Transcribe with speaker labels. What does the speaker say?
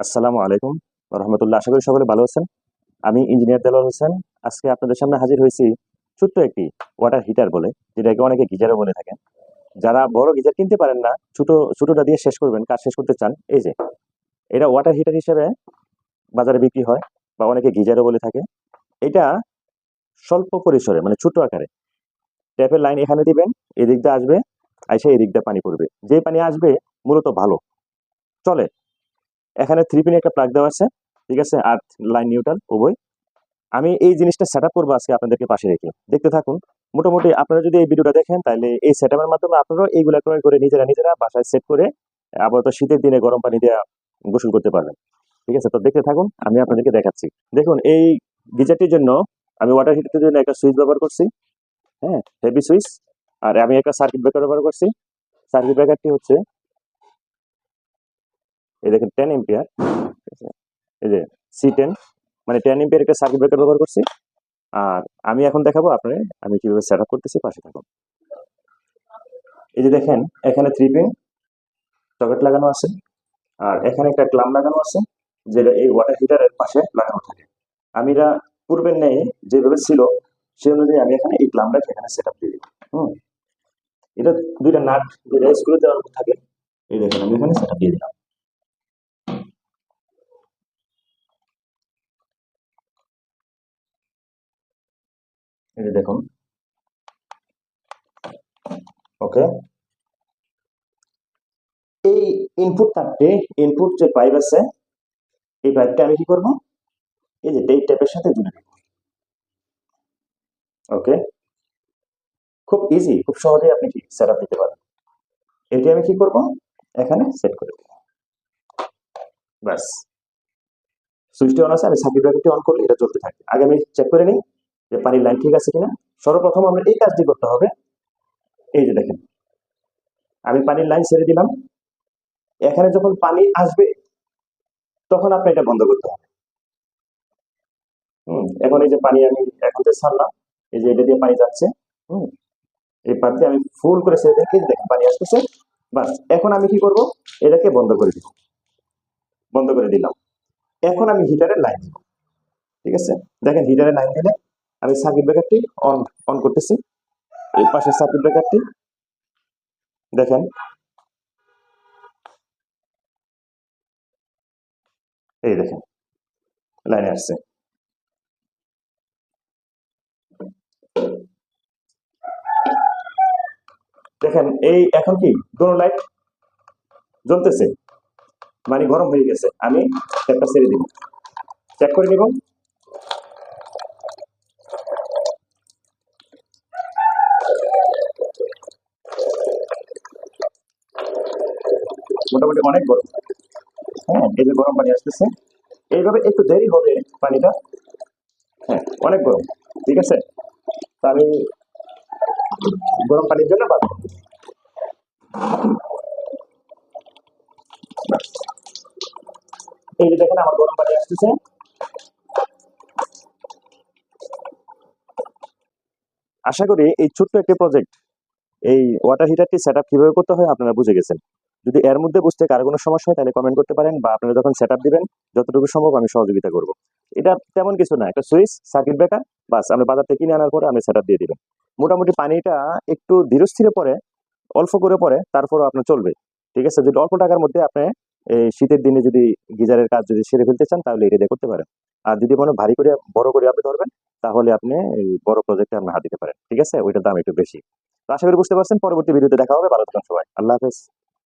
Speaker 1: আসসালামু আলাইকুম রহমতুল্লাহ। আশা করি সকলে ভালো আছেন। আমি ইঞ্জিনিয়ার দেলাল হোসেন। আজকে আপনাদের সামনে হাজির হয়েছি ছোট্ট একটি ওয়াটার হিটার বলে, যেটাকে অনেকে গিজারও বলে থাকেন। যারা বড় গিজার কিনতে পারেন না, ছোট, ছোটটা দিয়ে শেষ করবেন, কাজ শেষ করতে চান, এই যে, এটা ওয়াটার হিটার হিসেবে বাজারে বিক্রি হয় বা অনেকে গিজারও বলে থাকে। এটা স্বল্প পরিসরে মানে ছোট আকারে, ট্যাপের লাইন এখানে দিবেন এদিক দিয়ে আসবে, আইসা এদিক দিয়ে পানি পড়বে। যে পানি আসবে, মূলত ভালো। চলে এখানে থ্রি পিনে একটা প্লাগ দেওয়া আছে, ঠিক আছে? আর্থ লাইন নিউট্রাল উভয়। আমি এই জিনিসটা সেট আপ করব আজকে আপনাদেরকে পাশে রেখে। দেখতে থাকুন, মোটামুটি আপনারা যদি এই ভিডিওটা দেখেন, তাহলে এই সেট আপের মাধ্যমে আপনারাও এইগুলা ক্রয় করে নিজেরা নিজেরা বাসায় সেট করে, আপাতত শীতের দিনে গরম পানি দিয়ে গোসল করতে পারবেন। ঠিক আছে? তো দেখতে থাকুন, আমি আপনাদেরকে দেখাচ্ছি। দেখুন, এই গিজারটির জন্য আমি ওয়াটার হিটারের জন্য একটা সুইচ ব্যবহার করছি। হ্যাঁ? হেভি সুইচ আর আমি একটা সার্কিট ব্রেকার ব্যবহার করছি। সার্কিট ব্রেকারটি হচ্ছে এই দেখেন টেন এম্পিয়ার এই যে সি টেন মানে টেন এম্পিয়ার একটা সার্কিট ব্রেকার ব্যবহার করছি। আর আমি এখন দেখাবো আপনার আমি কীভাবে সেট আপ করতেছি, পাশে থাকুন। এই যে দেখেন, এখানে থ্রি পিন সকেট লাগানো আছে, আর এখানে একটা ক্লাম লাগানো আছে, যেটা এই ওয়াটার হিটারের পাশে লাগানো থাকে। আমি এটা পূর্বের নেই যেভাবে ছিল, সেই অনুযায়ী আমি এখানে এই ক্লামটাকে এখানে সেট আপ দিয়ে হুম। এটা দুইটা নাট দুইটা স্ক্রু দেওয়ার থাকে। এই দেখেন, আমি এখানে সেট আপ দিয়ে দিলাম। যে দেখুন। ওকে এই ইনপুট তারটি ইনপুট যে পাইপ আছে, এই পাইপটা আমি কি করব? এই যে এই টাইপের সাথে জুড়ে দেব ওকে খুব ইজি খুব সহজেই আপনি কি সেট আপ দিতে পারেন। এটি আমি কি করব? এখানে সেট করে দেব। ব্যাস। সুইচটি অন আছে, আমি সার্কিট ব্রেকারটি অন করলে এটা চলতে থাকে আগে আমি চেক করে নিই। যে পানির লাইন ঠিক আছে কিনা? সর্বপ্রথম আমরা এই কাজটি করতে হবে। এই যে দেখেন, আমি পানির লাইন ছেড়ে দিলাম। এখানে যখন পানি আসবে, তখন আপনি এটা বন্ধ করতে হবে। হুম, এখন এই যে পানি আমি এখন তো ছাড়লাম, এই যে এটা দিয়ে পানি যাচ্ছে, হুম, এই দিয়ে আমি ফুল করে ছেড়ে দেখি দেখেন পানি আসতেছে, বাস, এখন আমি কি করব? এটাকে বন্ধ করে দিব। বন্ধ করে দিলাম। এখন আমি হিটারের লাইন দিব। ঠিক আছে? দেখেন হিটারের লাইন দিলে আমি সার্কিট ব্রেকারটি অন অন করতেছি। এই পাশে সার্কিট ব্রেকারটি দেখেন। এই দেখেন। লাইনে আসছে। দেখেন, এই এখন কি দোনো লাইট জ্বলতেছে? মানে গরম হয়ে গেছে। আমি একটা ছেড়ে দিব। চেক করে নিব। মোটামুটি অনেক গরম। হ্যাঁ এই যে গরম পানি আসতেছে। এইভাবে একটু দেরি হবে পানিটা। হ্যাঁ অনেক গরম, ঠিক আছে? তা আমি গরম পানির জন্য দেব। এই যে দেখেন আমার গরম পানি আসতেছে। আশা করি এই ছোট্ট একটি প্রজেক্ট এই ওয়াটার হিটারটি সেট আপ কীভাবে করতে হয় আপনারা বুঝে গেছেন। যদি এর মধ্যে বুঝতে কারও কোনো সমস্যা হয় তাহলে কমেন্ট করতে পারেন বা আপনারা যখন সেট দিবেন, যতটুকু সম্ভব আমি সহযোগিতা করব। এটা তেমন কিছু না, একটা সুইচ সার্কিট ব্রেকার বাস আমরা বাজার থেকে কিনে আনার পরে আমি সেট দিয়ে দিবেন মোটামুটি পানিটা একটু ধীরস্থিরে পরে অল্প করে পরে তারপরও আপনার চলবে। ঠিক আছে? যদি অল্প টাকার মধ্যে আপনি এই শীতের দিনে যদি গিজারের কাজ যদি সেরে ফেলতে চান, তাহলে এটা দিয়ে করতে পারেন। আর যদি কোনো ভারী করে, বড় করে আপনি ধরবেন, তাহলে আপনি এই বড় প্রজেক্টে আপনি হাত দিতে পারেন। ঠিক আছে? ওইটার দাম একটু বেশি। আশা করি বুঝতে পারছেন পরবর্তী ভিডিওতে দেখা হবে। ভালো থাকুন সবাই। আল্লাহ হাফেজ।